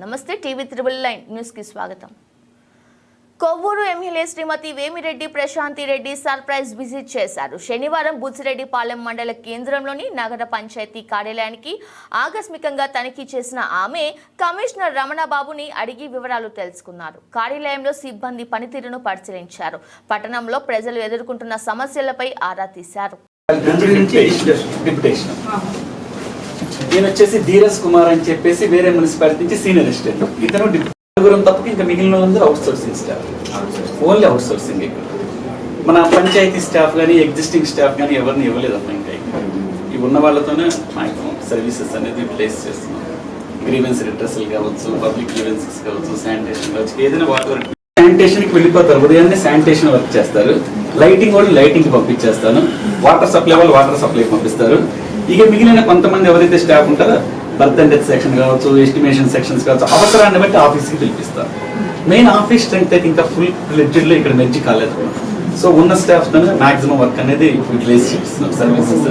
నమస్తే TV triple line న్యూస్కి స్వాగతం. Kovvur MLA Shrimati Vemireddy Prashanti Reddy surprise visit చేశారు. శనివారం బుచ్చిరెడ్డిపాలెం మండల కేంద్రంలోని నగర పంచాయతీ కార్యాలయానికి ఆకస్మికంగా తనిఖీ చేసిన ఆమె కమిషనర్ రమణబాబుని అడిగి వివరాలు తెలుసుకున్నారు. కార్యాలయంలో సిబ్బంది పనితీరును పరిశీలించారు. పట్టణంలో ప్రజలు ఎదుర్కొంటున్న సమస్యలపై ఆరా తీశారు. ఈయన వచ్చేసి ధీరజ్ కుమార్ అని చెప్పేసి వేరే మున్సిపాలిటీ నుంచి సీనియర్ అసిస్టెంట్ ఇతను డిప్- నలుగురం తప్పక ఇంకా మిగిలిన వాళ్ళందరూ outsourcing staff only outsourcing మన పంచాయతీ స్టాఫ్ కానీ ఎగ్జిస్టింగ్ స్టాఫ్ కానీ ఎవరిని ఇవ్వలేదమ్మా ఇంకా ఇవి ఉన్న వాళ్ళతోనే మాక్సిమం సర్వీసెస్ అనేది ప్లేస్ చేస్తున్నాం. గ్రీవెన్స్ రిట్రసల్ కావచ్చు పబ్లిక్ గ్రీవెన్సెస్ కావచ్చు శానిటేషన్ కావచ్చు ఏదైనా వాటర్ శానిటేషన్కి వెళ్ళిపోతారు. ఉదయాన్నే శానిటేషన్ వర్క్ చేస్తారు. లైటింగ్ వాళ్ళు లైటింగ్కి పంపించేస్తాను. వాటర్ సప్లై వాళ్ళు వాటర్ సప్లై పంపిస్తారు. ఇక మిగిలిన కొంతమంది ఎవరైతే స్టాఫ్ ఉంటారో బర్త్ అండ్ డెత్ సెక్షన్ కావచ్చు ఎస్టిమేషన్ సెక్షన్స్ కావచ్చు అవసరాన్ని బట్టి ఆఫీస్కి పిలిపిస్తారు. మెయిన్ ఆఫీస్ స్ట్రెంగ్త్ అయితే ఇంకా ఫుల్లో ఇక్కడ మెర్జి కాలేదు. సో ఉన్న స్టాఫ్ మాక్సిమం వర్క్ అనేది యూటిలైజ్ చేస్తున్నాం సర్వీసెస్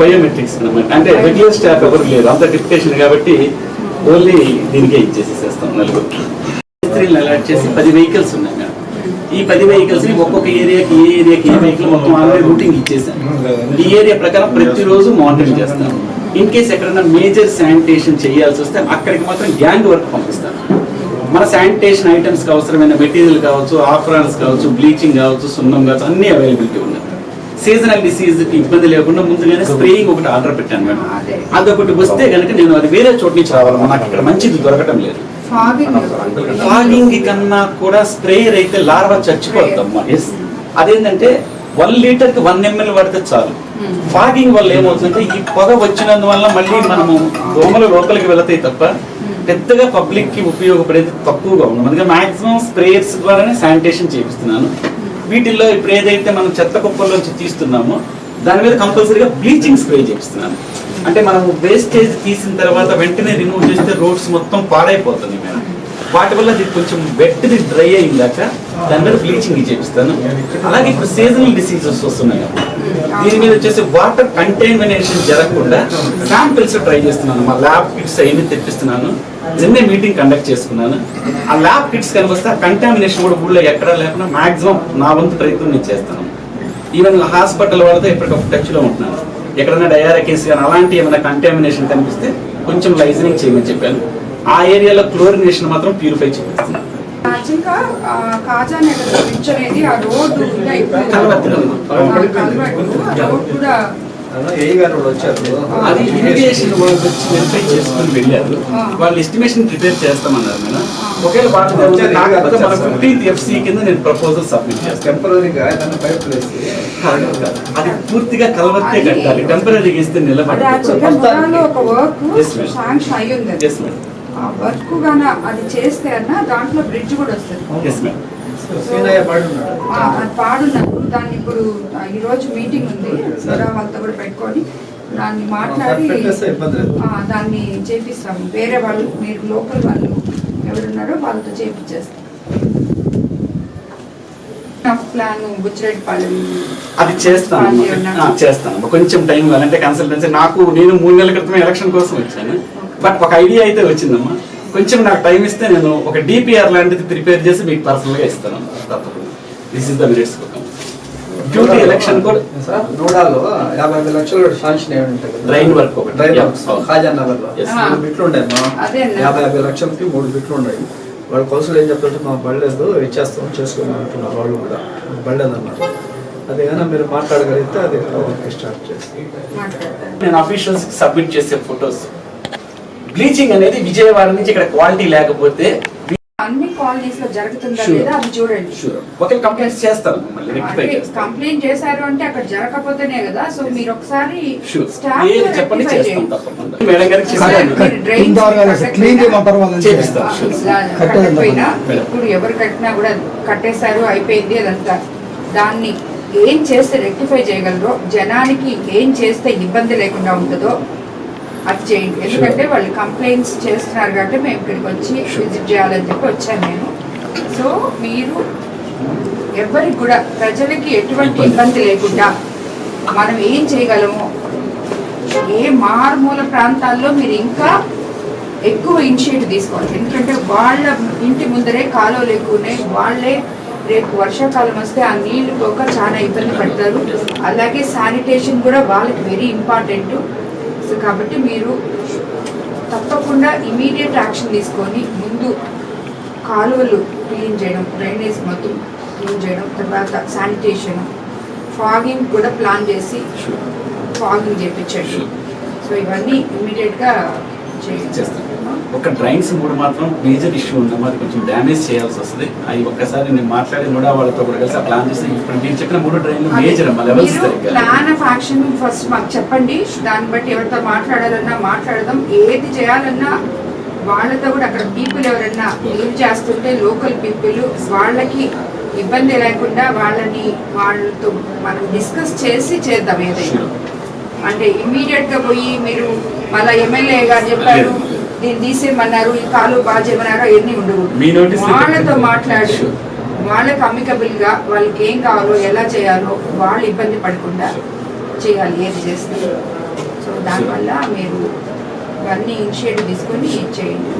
బయోమెట్రిక్స్ అంటే రెగ్యులర్ స్టాఫ్ ఎవరు లేరు. అంత డిప్యుటేషన్ కాబట్టి ఓన్లీ దీనికే ఇచ్చేసేస్తాం నలుగురు త్రీలు అలాట్ చేసి పది వెహికల్స్ ఉన్నాయి. ఈ పది వెహికల్స్ని ఒక్కొక్క ఏరియాకి ఏ ఏరియాకి ఏ వెహికల్ మొత్తం ఆల్రెడీ రూటింగ్ ఇచ్చేసాం ఈ ఏరియా ప్రకారం ప్రతిరోజు మానిటరింగ్ చేస్తాం ఇన్ కేస్ ఎక్కడైనా మేజర్ శానిటేషన్ చేయాల్సి వస్తే అక్కడికి మాత్రం గ్యాంగ్ వర్క్ పంపిస్తాను మన శానిటేషన్ ఐటమ్స్కి అవసరమైన మెటీరియల్ కావచ్చు ఆఫ్రాన్స్ కావచ్చు బ్లీచింగ్ కావచ్చు సున్నం కావచ్చు అన్ని అవైలబిలిటీ ఉన్నాయి. సీజనల్ డిసీజ్కి ఇబ్బంది లేకుండా ముందుగానే స్ప్రేయింగ్ ఒకటి ఆర్డర్ పెట్టాను మేడం. అదే. అదొకటి వస్తే కనుక నేను అది వేరే చోట నుంచి రావాలి నాకు ఇక్కడ మంచిది దొరకటం లేదు. ఫాగింగ్. కన్నా కూడా స్ప్రేయర్ అయితే లార్వా చచ్చిపోద్దమ్మా ఎస్ అదేంటంటే వన్ లీటర్కి వన్ ఎంఎల్ పడితే చాలు. ఫాగింగ్ వల్ల ఏమవుతుందంటే ఈ పొగ వచ్చినందువల్ల మళ్ళీ మనము దోమలు లోపలికి వెళతాయి తప్ప పెద్దగా పబ్లిక్కి ఉపయోగపడేది తక్కువగా ఉంది అందుకే మాక్సిమం స్ప్రేయర్స్ ద్వారానే శానిటేషన్ చేపిస్తున్నాను. వీటిల్లో ఇప్పుడు ఏదైతే మనం చెత్త కుప్పల్లోంచి తీస్తున్నామో దాని మీద కంపల్సరీగా బ్లీచింగ్ స్ప్రే చేపిస్తున్నాను. అంటే మనం వేస్టేజ్ తీసిన తర్వాత వెంటనే రిమూవ్ చేస్తే రోడ్స్ మొత్తం పాడైపోతుంది మేడం. వాటి వల్ల ఇది కొంచెం వెట్ది డ్రై అయిందాక దాని మీద బ్లీచింగ్ చేపిస్తాను. అలాగే ఇప్పుడు సీజనల్ డిసీజెస్ వస్తున్నాయి దీని మీద వచ్చేసి వాటర్ కంటైమినేషన్ జరగకుండా శాంపిల్స్ ట్రై చేస్తున్నాను. మా ల్యాబ్ కిట్స్ అవన్నీ తెప్పిస్తున్నాను. నిన్నే మీటింగ్ కండక్ట్ చేసుకున్నాను. ఆ ల్యాబ్ కిట్స్ కనిపిస్తే ఆ కంటామినేషన్ కూడా ఊళ్ళో ఎక్కడా లేకుండా మాక్సిమం నా వంతు ప్రయత్నం నేను చేస్తాను. ఈవెన్ హాస్పిటల్ వాళ్ళతో ఎప్పటికప్పుడు టచ్లో ఉంటున్నాను. ఎక్కడైనా డయారా కేసు కానీ అలాంటి ఏమైనా కంటామినేషన్ కనిపిస్తే కొంచెం లైజనింగ్ చేయమని చెప్పాను. ఆ ఏరియాలో క్లోరినేషన్ మాత్రం ప్యూరిఫై ఇంకా కాజా నగర్ బ్రిడ్జ్ అనేది ఆ రోడ్డు ఇంకా ఇప్పుడు రోడ్ కూడా అది ఇరిగేషన్ వచ్చి వెరిఫై చేసుకుని వెళ్ళారు. వాళ్ళు ఎస్టిమేషన్ ప్రిపేర్ చేస్తామన్నారు మేడం. ఒకవేళ వాళ్ళు వచ్చారు, కాకపోతే మన. ఫిఫ్టీన్త్ ఎఫ్సి కింద నేను ప్రపోజల్ సబ్మిట్ చేస్తాను. టెంపరీగా. అది పూర్తిగా కలవత్తే కట్టాలి. టెంపరీగా ఇస్తే నిలబడి వర్క్ గాన అది చేస్తే అన్న దాంట్లో బ్రిడ్జ్ కూడా వస్తుంది. అది పాడున్నప్పుడు దాన్ని ఇప్పుడు ఈ రోజు మీటింగ్ ఉంది. సరే వాళ్ళతో కూడా పెట్టుకొని దాన్ని మాట్లాడి దాన్ని చేపిస్తాము. వేరే వాళ్ళు మీరు లోకల్ వాళ్ళు ఎవరున్నారో వాళ్ళతో చేపించేస్తాం అది చేస్తాను చేస్తాను. కొంచెం టైం కావాలంటే కన్సల్టెన్సీ నాకు నేను మూడు నెలల క్రితం ఎలక్షన్ కోసం వచ్చాను. బట్ ఒక ఐడియా అయితే వచ్చిందమ్మా. కొంచెం నాకు టైం ఇస్తే నేను ఒక డిపిఆర్ లాంటిది ప్రిపేర్ చేసి మీకు పర్సనల్గా ఇస్తాను. తప్పకుండా. This is the minutes duty election కూడా సార్ నూడాలో యాభై ఐదు లక్షలు శాంక్షన్ అయ్యి ఒకటి. డ్రైన్. వర్క్లో బిట్లు అదే అన్న. యాభై యాభై లక్షలకి మూడు బిట్లు ఉన్నాయి. వాళ్ళ కౌన్సిల్ ఏం చెప్తుంటే మా బళ్ళలేదు ఇచ్చేస్తాం చేసుకోమని అంటున్నారు వాళ్ళు కూడా. బళ్ళలేదు అన్నారు అది కానీ మీరు మాట్లాడగలిగితే అది వర్క్ స్టార్ట్ చేసి మాట్లాడతాను నేను అఫీషియల్స్కి సబ్మిట్ చేసే ఫొటోస్. బ్లీచింగ్ అనేది విజయవాడ నుంచి ఇక్కడ క్వాలిటీ లేకపోతే అన్ని కాలనీస్లో జరుగుతుందా. లేదా అది చూడండి. షూర్ ఒక కంప్లైంట్ చేస్తాను కంప్లైంట్ చేశారు అంటే అక్కడ జరగకపోతేనే కదా సో మీరు ఒకసారి స్టాఫ్ చెప్పండి మేడం గారికి క్లీన్ కట్టకపోయినా ఇప్పుడు ఎవరు కట్టినా కూడా కట్టేశారు అయిపోయింది అదంతా. దాన్ని ఏం చేస్తే రెక్టిఫై చేయగలరో జనానికి ఏం చేస్తే ఇబ్బంది లేకుండా ఉంటుందో అది చేయండి. ఎందుకంటే వాళ్ళు కంప్లైంట్స్ చేస్తున్నారు కాబట్టి మేము ఇక్కడికి వచ్చి విజిట్ చేయాలని చెప్పి వచ్చాను నేను. సో మీరు ఎవరికి కూడా ప్రజలకి ఎటువంటి ఇబ్బంది లేకుండా మనం ఏం చేయగలమో ఏ మారుమూల ప్రాంతాల్లో మీరు ఇంకా ఎక్కువ ఇనిషియేటివ్ తీసుకోవాలి. ఎందుకంటే వాళ్ళ ఇంటి ముందరే కాలువలు ఎక్కువ ఉన్నాయి. వాళ్ళే రేపు వర్షాకాలం వస్తే ఆ నీళ్ళు పోక చాలా ఇబ్బంది పడతారు. అలాగే శానిటేషన్ కూడా వాళ్ళకి వెరీ ఇంపార్టెంట్ సో కాబట్టి మీరు తప్పకుండా ఇమీడియట్ యాక్షన్ తీసుకొని ముందు కాలువలు క్లీన్ చేయడం డ్రైనేజ్ మొత్తం క్లీన్ చేయడం తర్వాత శానిటేషన్ ఫాగింగ్ కూడా ప్లాన్ చేసి ఫాగింగ్ చేయించండి సో ఇవన్నీ ఇమీడియట్గా చేస్తాం ఒక డ్రైన్స్ కూడా మాత్రం మేజర్ ఇష్యూ ఉంది. అది కొంచెం డ్యామేజ్ చేయాల్సి వస్తుంది. అవి ఒక్కసారి నేను మాట్లాడి కూడా వాళ్ళతో కూడా కలిసి ప్లాన్ చేసి ఇప్పుడు నేను చెప్పిన మూడు డ్రైన్లు మేజర్ అమ్మా levels plan of action first మాకు చెప్పండి. దాన్ని బట్టి ఎవరితో మాట్లాడాలన్నా మాట్లాడదాం. ఏది చేయాలన్నా వాళ్ళతో కూడా అక్కడ పీపుల్ ఎవరన్నా లీవ్ చేస్తుంటే లోకల్ పీపుల్ వాళ్ళకి ఇబ్బంది లేకుండా వాళ్ళని వాళ్ళతో మనం డిస్కస్ చేసి చేద్దాం ఏదైనా. అంటే ఇమీడియట్గా పోయి మీరు మళ్ళా ఎమ్మెల్యే గారు చెప్పారు. దీన్ని తీసేయమన్నారు. ఈ కాలు బాగా చేయమన్నారు అవన్నీ ఉండవు. వాళ్ళతో. మాట్లాడి. వాళ్ళకి అమికబుల్గా వాళ్ళకి ఏం కావాలో ఎలా చేయాలో వాళ్ళు ఇబ్బంది పడకుండా చేయాలి ఏది చేస్తారు సో దానివల్ల మీరు ఇవన్నీ ఇనిషియేటివ్ తీసుకొని చేయండి.